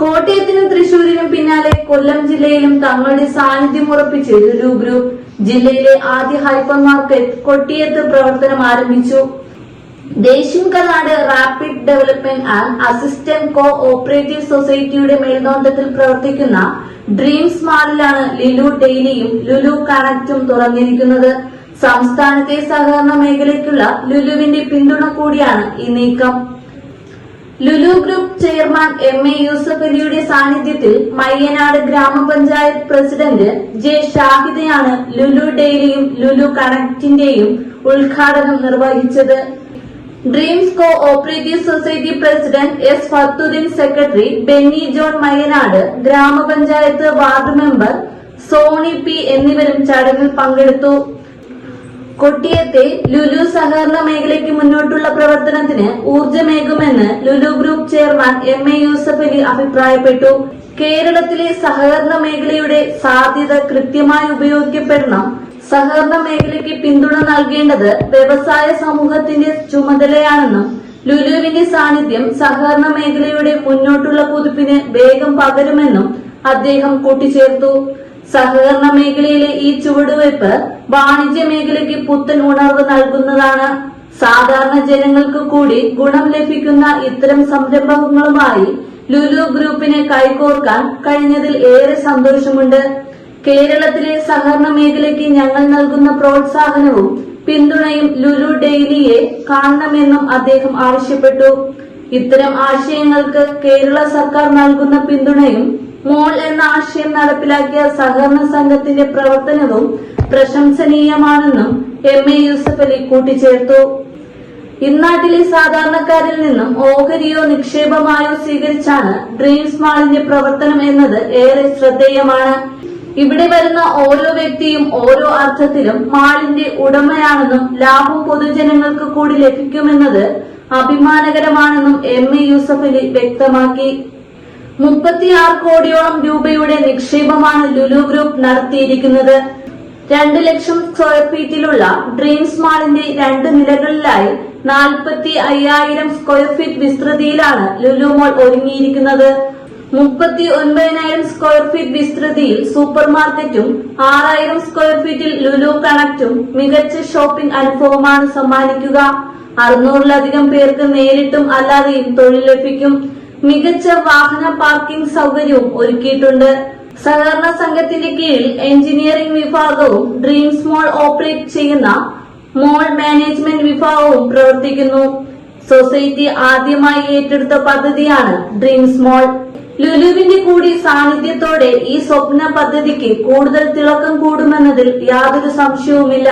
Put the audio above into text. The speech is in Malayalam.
കോട്ടയത്തിനും തൃശൂരിനും പിന്നാലെ കൊല്ലം ജില്ലയിലും തങ്ങളുടെ സാന്നിധ്യം ഉറപ്പിച്ച് ലുലു ഗ്രൂപ്പ്. ജില്ലയിലെ ആദ്യ ഹൈപ്പർ മാർക്കറ്റ് കൊട്ടിയത്ത് പ്രവർത്തനം ആരംഭിച്ചു. ദേശിൻകനാട് rapid development and assistant cooperative സൊസൈറ്റിയുടെ മേൽനോട്ടത്തിൽ പ്രവർത്തിക്കുന്ന ഡ്രീംസ് മാളിലാണ് ലുലു ഡെയിലിയും ലുലു കണക്റ്റും തുറന്നിരിക്കുന്നത്. സംസ്ഥാനത്തെ സഹകരണ മേഖലയ്ക്കുള്ള ലുലുവിന്റെ പിന്തുണ കൂടിയാണ് ഈ നീക്കം. Lulu group chairman M A Yusuf അലിയുടെ സാന്നിധ്യത്തിൽ മയ്യനാട് ഗ്രാമപഞ്ചായത്ത് പ്രസിഡന്റ് ജെ ഷാഹിദയാണ് ലുലു ഡെയിലിയും ലുലു കണക്റ്റിന്റെയും ഉദ്ഘാടനം നിർവഹിച്ചത്. Dreams cooperative society president S Fathuddin secretary Benny John Mayyanad ഗ്രാമപഞ്ചായത്ത് വാർഡ് മെമ്പർ സോണി പി എന്നിവരും ചടങ്ങിൽ പങ്കെടുത്തു. കൊട്ടിയത്തെ ലുലു സഹകരണ മേഖലയ്ക്ക് മുന്നോട്ടുള്ള പ്രവർത്തനത്തിന് ഊർജമേകുമെന്ന് Lulu group chairman M A Yusufali അഭിപ്രായപ്പെട്ടു. കേരളത്തിലെ സഹകരണ മേഖലയുടെ സാധ്യത കൃത്യമായി ഉപയോഗിക്കപ്പെടണം. സഹകരണ മേഖലയ്ക്ക് പിന്തുണ നൽകേണ്ടത് വ്യവസായ സമൂഹത്തിന്റെ ചുമതലയാണെന്നും ലുലുവിന്റെ സാന്നിധ്യം സഹകരണ മേഖലയുടെ മുന്നോട്ടുള്ള കുതിപ്പിന് വേഗം പകരുമെന്നും അദ്ദേഹം കൂട്ടിച്ചേർത്തു. സഹകരണ മേഖലയിലെ ഈ ചുവടുവയ്പ് വാണിജ്യ മേഖലയ്ക്ക് പുത്തൻ ഉണർവ് നൽകുന്നതാണ് സാധാരണ ജനങ്ങൾക്ക് കൂടി ഗുണം ലഭിക്കുന്ന ഇത്തരം സംരംഭങ്ങളുമായി ലുലു ഗ്രൂപ്പിനെ കൈകോർക്കാൻ കഴിഞ്ഞതിൽ ഏറെ സന്തോഷമുണ്ട്. കേരളത്തിലെ സഹകരണ മേഖലയ്ക്ക് ഞങ്ങൾ നൽകുന്ന പ്രോത്സാഹനവും പിന്തുണയും ലുലു ഡെയിലിയെ കാണണമെന്നും അദ്ദേഹം ആവശ്യപ്പെട്ടു. ഇത്തരം ആശയങ്ങൾക്ക് കേരള സർക്കാർ നൽകുന്ന പിന്തുണയും മോൾ എന്ന ആശയം നടപ്പിലാക്കിയ സഹകരണ സംഘത്തിന്റെ പ്രവർത്തനവും പ്രശംസനീയമാണെന്നും എം എ യൂസഫ് അലി കൂട്ടിച്ചേർത്തു. ഇന്നാട്ടിലെ സാധാരണക്കാരിൽ നിന്നും ഓഹരിയോ നിക്ഷേപമായോ സ്വീകരിച്ചാണ് ഡ്രീംസ് മാളിന്റെ പ്രവർത്തനം എന്നത് ഏറെ ശ്രദ്ധേയമാണ്. ഇവിടെ വരുന്ന ഓരോ വ്യക്തിയും ഓരോ അർത്ഥത്തിലും മാളിന്റെ ഉടമയാണെന്നും ലാഭം പൊതുജനങ്ങൾക്ക് കൂടി ലഭിക്കുമെന്നത് അഭിമാനകരമാണെന്നും എം എ യൂസഫലി വ്യക്തമാക്കി. മുപ്പത്തിയാറ് കോടിയോളം രൂപയുടെ നിക്ഷേപമാണ് ലുലു ഗ്രൂപ്പ് നടത്തിയിരിക്കുന്നത്. രണ്ട് ലക്ഷം സ്ക്വയർ ഫീറ്റിലുള്ള ഡ്രീംസ് മാളിന്റെ രണ്ട് നിലകളിലായി നാൽപ്പത്തി അയ്യായിരം സ്ക്വയർ ഫീറ്റ് വിസ്തൃതിയിലാണ് ലുലു മോൾ ഒരുങ്ങിയിരിക്കുന്നത്. മുപ്പത്തി ഒൻപതിനായിരം സ്ക്വയർ ഫീറ്റ് വിസ്തൃതിയിൽ സൂപ്പർ മാർക്കറ്റും ആറായിരം സ്ക്വയർ ഫീറ്റിൽ ലുലു കണക്റ്റും മികച്ച ഷോപ്പിംഗ് അനുഭവമാണ് സമ്മാനിക്കുക. അറുന്നൂറിലധികം പേർക്ക് നേരിട്ടും അല്ലാതെയും തൊഴിൽ ലഭിക്കും. മികച്ച വാഹന പാർക്കിംഗ് സൗകര്യവും ഒരുക്കിയിട്ടുണ്ട്. സഹകരണ സംഘത്തിന്റെ കീഴിൽ എഞ്ചിനീയറിംഗ് വിഭാഗവും ഡ്രീംസ് മോൾ ഓപ്പറേറ്റ് ചെയ്യുന്ന മോൾ മാനേജ്മെന്റ് വിഭാഗവും പ്രവർത്തിക്കുന്നു. സൊസൈറ്റി ആദ്യമായി ഏറ്റെടുത്ത പദ്ധതിയാണ് ഡ്രീംസ് മോൾ ലുലുവിന്റെ കൂടി സാന്നിധ്യത്തോടെ ഈ സ്വപ്ന പദ്ധതിക്ക് കൂടുതൽ തിളക്കം കൂടുമെന്നതിൽ യാതൊരു സംശയവുമില്ല.